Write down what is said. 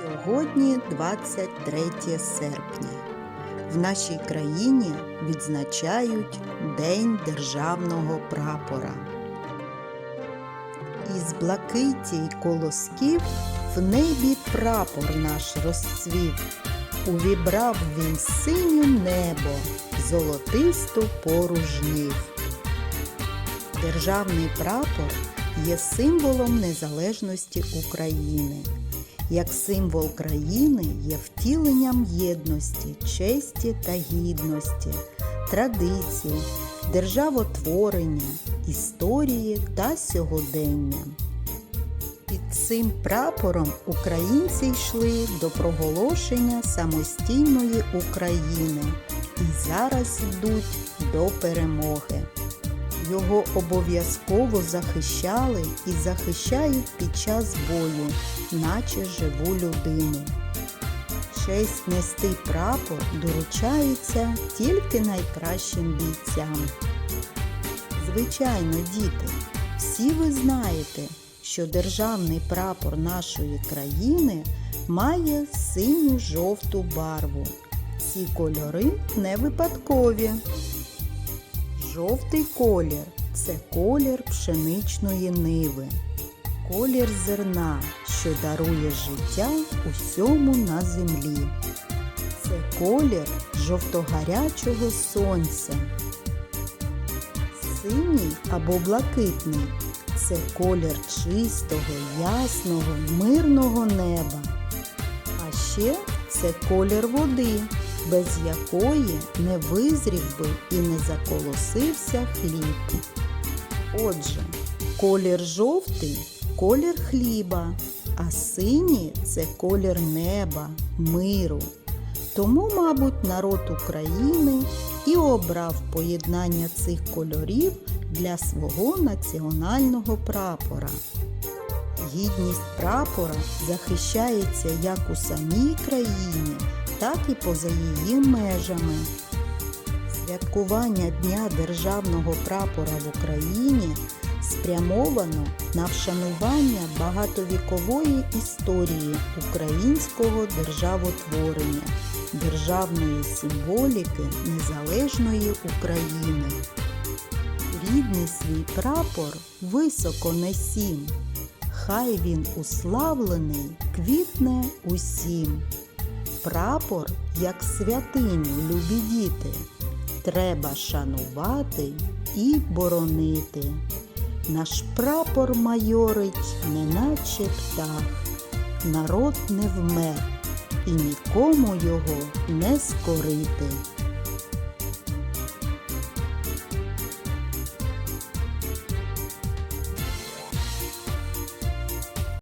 Сьогодні 23 серпня. В нашій країні відзначають День державного прапора. Із блакиті й колосків в небі прапор наш розцвів. Увібрав він синє небо, золотисту пору жнив. Державний прапор є символом незалежності України. Як символ країни є втіленням єдності, честі та гідності, традицій, державотворення, історії та сьогодення. Під цим прапором українці йшли до проголошення самостійної України і зараз йдуть до перемоги. Його обов'язково захищали і захищають під час бою, наче живу людину. Честь нести прапор доручається тільки найкращим бійцям. Звичайно, діти, всі ви знаєте, що державний прапор нашої країни має синю-жовту барву. Ці кольори не випадкові. Жовтий колір це колір пшеничної ниви, колір зерна, що дарує життя усьому на землі. Це колір жовтогарячого сонця. Синій або блакитний це колір чистого, ясного, мирного неба. А ще це колір води, без якої не визрів би і не заколосився хліб. Отже, колір жовтий колір хліба, а синій це колір неба, миру. Тому, мабуть, народ України і обрав поєднання цих кольорів для свого національного прапора. Гідність прапора захищається як у самій країні, так і поза її межами. Святкування Дня державного прапора в Україні спрямовано на вшанування багатовікової історії українського державотворення, державної символіки незалежної України. Рідний свій прапор високо несім, хай він уславлений квітне усім. Прапор, як святиню, любі діти, треба шанувати і боронити. Наш прапор майорить, неначе птах, народ не вмер, і нікому його не скорити.